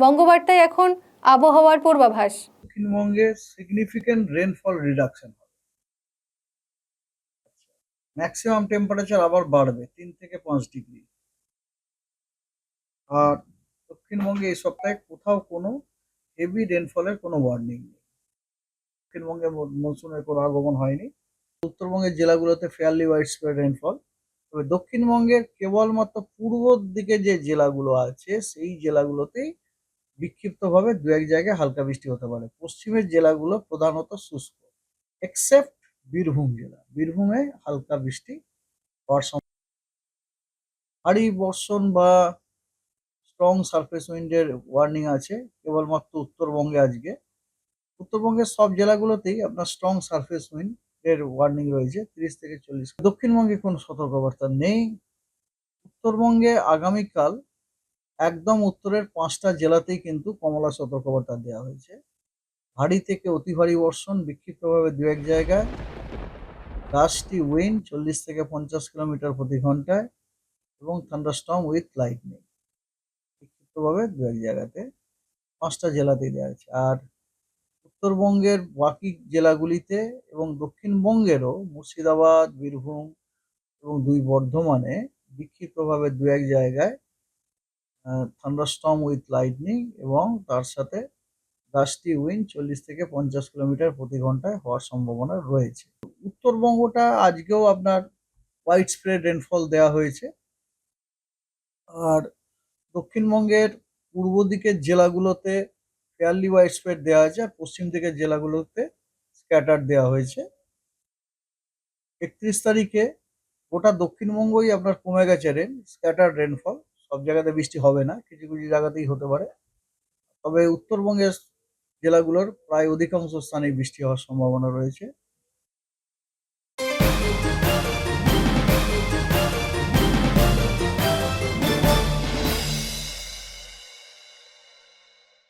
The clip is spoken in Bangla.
বঙ্গবার্তায় এখন আবহাওয়ার পূর্বাভাস। দক্ষিণবঙ্গে significant rainfall reduction maximum temperature আবার বাড়বে, তিন থেকে পাঁচ ডিগ্রি আর দক্ষিণবঙ্গে এই সপ্তাহে কোথাও কোনো হেভি রেনফলের কোনো ওয়ার্নিং নেই। দক্ষিণবঙ্গে মন- মনসুনের কোনো আগমন হয়নি। উত্তরবঙ্গের জেলাগুলোতে ফেয়ারলি ওয়াইড স্প্রেড রেনফল তবে দক্ষিণবঙ্গের কেবলমাত্র পূর্বর দিকে যে জেলাগুলো আছে, সেই জেলাগুলোতেই বিক্ষিপ্তভাবে দু এক জায়গায় হালকা বৃষ্টি হতে পারে। পশ্চিমের জেলাগুলো প্রধানত শুষ্ক এক্সেপ্ট বীরভূম জেলা। বীরভূমে হালকা বৃষ্টি হওয়ার সম্ভাবনা ভারী বর্ষণ বা স্ট্রং সারফেস উইন্ডের ওয়ার্নিং আছে। কেবলমাত্র উত্তরবঙ্গে আজকে। উত্তরবঙ্গের সব জেলাগুলোতেই আপনার স্ট্রং সারফেস উইন্ড এর ওয়ার্নিং রয়েছে, তিরিশ থেকে চল্লিশ। দক্ষিণবঙ্গে কোনো সতর্কবার্তা নেই। উত্তরবঙ্গে আগামীকাল একদম উত্তরের পাঁচটা জেলাতেই কিন্তু কমলা সতর্কবার্তা দেওয়া হয়েছে। ভারী থেকে অতি ভারী বর্ষণ, বিক্ষিপ্তভাবে দু এক জায়গায়। গাছটি উইন চল্লিশ থেকে পঞ্চাশ কিলোমিটার প্রতি ঘন্টায় এবং থান্ডারস্টর্ম উইথ লাইটনিং বিক্ষিপ্তভাবে দু এক জায়গাতে পাঁচটা জেলাতেই দেওয়া হয়েছে। আর উত্তরবঙ্গের বাকি জেলাগুলিতে এবং দক্ষিণবঙ্গেরও মুর্শিদাবাদ, বীরভূম এবং দুই বর্ধমানে বিক্ষিপ্তভাবে দু এক জায়গায় থান্ডারস্টর্ম উইথ লাইটনিং এবং তার সাথে গাছটি উইন চল্লিশ থেকে পঞ্চাশ কিলোমিটার প্রতি ঘন্টায় হওয়ার সম্ভাবনা রয়েছে। উত্তরবঙ্গটা আজকেও আপনার হোয়াইট স্প্রেড রেনফল দেওয়া হয়েছে। আর দক্ষিণবঙ্গের পূর্ব দিকের জেলাগুলোতে ফেয়ারলি হোয়াইট স্প্রেড দেওয়া হয়েছে আর পশ্চিম দিকের জেলাগুলোতে স্ক্যাটার দেওয়া হয়েছে। একত্রিশ তারিখে গোটা দক্ষিণবঙ্গই আপনার কমে গেছে রেন স্ক্যাটার রেনফল সব জায়গাতে বৃষ্টি হবে না কিছু কিছু জায়গাতেই হতে পারে। তবে উত্তরবঙ্গের জেলাগুলোর প্রায় অধিকাংশ স্থানেই বৃষ্টি হওয়ার সম্ভাবনা রয়েছে।